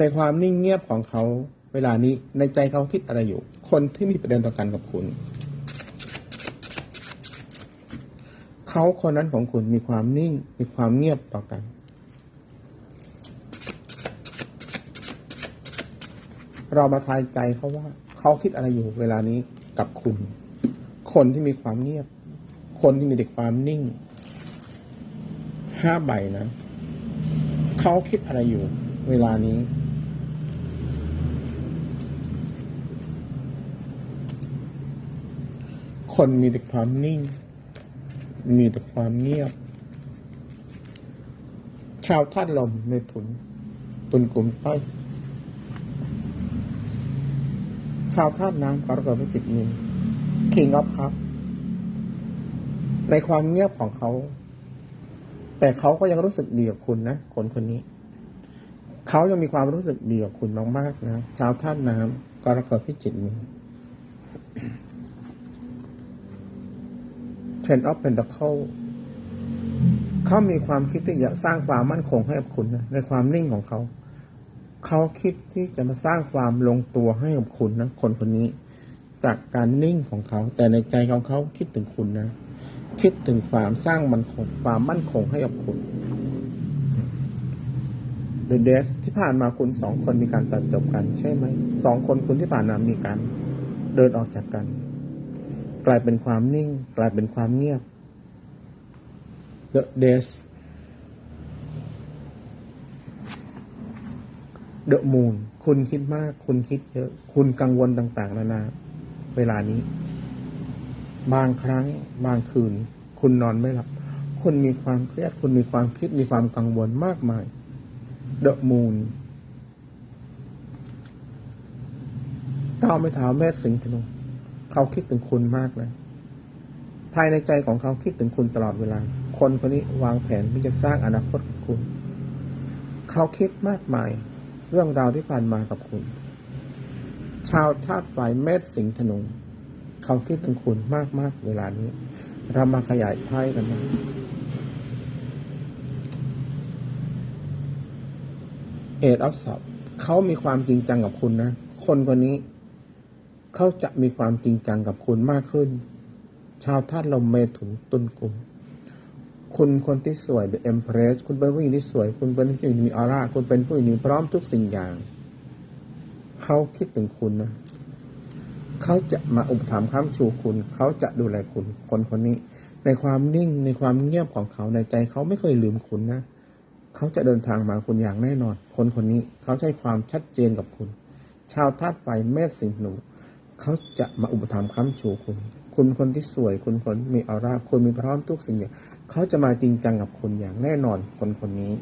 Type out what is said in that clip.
ในความนิ่งเงียบของเขาเวลานี้ในใจเขาคิดอะไรอยู่ คนที่มีประเด็นต่อกันกับคุณ เขาคนนั้นของคุณมีความนิ่ง มีความเงียบต่อกัน เรามาทายใจเขาว่า เขาคิดอะไรอยู่เวลานี้กับคุณ คนที่มีความเงียบ คนที่มีแต่ความนิ่งห้าใบนะ เขาคิดอะไรอยู่เวลานี้ คนมีแต่ความนิ่ง มีแต่ความเงียบ ชาวธาตุลมในทุนตุนกลุ่มใต้ชาวธาตุน้ำกรกฎพิจิกมีคิงออฟครับ ในความเงียบของเขา แต่เขาก็ยังรู้สึกดีกับคุณนะคนคนนี้ เขายังมีความรู้สึกดีกับคุณมากๆนะชาวธาตุน้ำกรกฎพิจิกมี Ten of Pentacle เขามีความคิดที่จะสร้างความมั่นคงให้กับคุณนะในความนิ่งของเขา เขาคิดที่จะมาสร้างความลงตัวให้กับคุณนะคนคนนี้ จากการนิ่งของเขา แต่ในใจของเขาคิดถึงคุณนะ คิดถึงความสร้างมันคงความมั่นคงให้กับคุณ The d e s ที่ผ่านมาคุณสองคนมีการตัดจบกัน ใช่ไหมสองคนคุณที่ผ่านมามีการเดินออกจากกัน กลายเป็นความนิ่ง กลายเป็นความเงียบ The Days The Moon คุณคิดมาก คุณคิดเยอะ คุณกังวลต่างๆ นานา เวลานี้ บางครั้ง บางคืน คุณนอนไม่หลับ คุณมีความเครียด คุณมีความคิด มีความกังวลมากมาย The Moon เท้าวไม่เท้าแม่สิงห์ธนู เขาคิดถึงคุณมากเลย ภายในใจของเขาคิดถึงคุณตลอดเวลา คนคนนี้วางแผนที่จะสร้างอนาคตกับคุณ เขาคิดมากมาย เรื่องราวที่ผ่านมากับคุณ ชาวธาตุไฟเมษสิงห์ธนูเขาคิดถึงคุณมากมากเวลานี้ เรามาขยายไพ่กันนะเอ็ดออฟสับเขามีความจริงจังกับคุณนะ คนคนนี้ เขาจะมีความจริงจังกับคุณมากขึ้น ชาวธาตุลมเมถุนตุลกลุ่ม คุณคนที่สวย The Empress คุณเป็นผู้หญิงที่สวย คุณเป็นผู้หญิงที่มีออร่า คุณเป็นผู้หญิงที่พร้อมทุกสิ่งอย่าง เขาคิดถึงคุณนะ เขาจะมาอุปถัมภ์ค้ำชูคุณ เขาจะดูแลคุณ คนคนนี้ ในความนิ่งในความเงียบของเขาในใจเขาไม่เคยลืมคุณนะ เขาจะเดินทางมาคุณอย่างแน่นอน คนคนนี้เขาใช้ความชัดเจนกับคุณ ชาวธาตุไฟเมษสิงห์หนู เขาจะมาอุปถัมภ์ค้ำชูคุณ คุณคนที่สวย คุณคนมีออร่า คุณมีพร้อมทุกสิ่งอย่างเขาจะมาจริงจังกับคุณอย่างแน่นอนคนคนนี้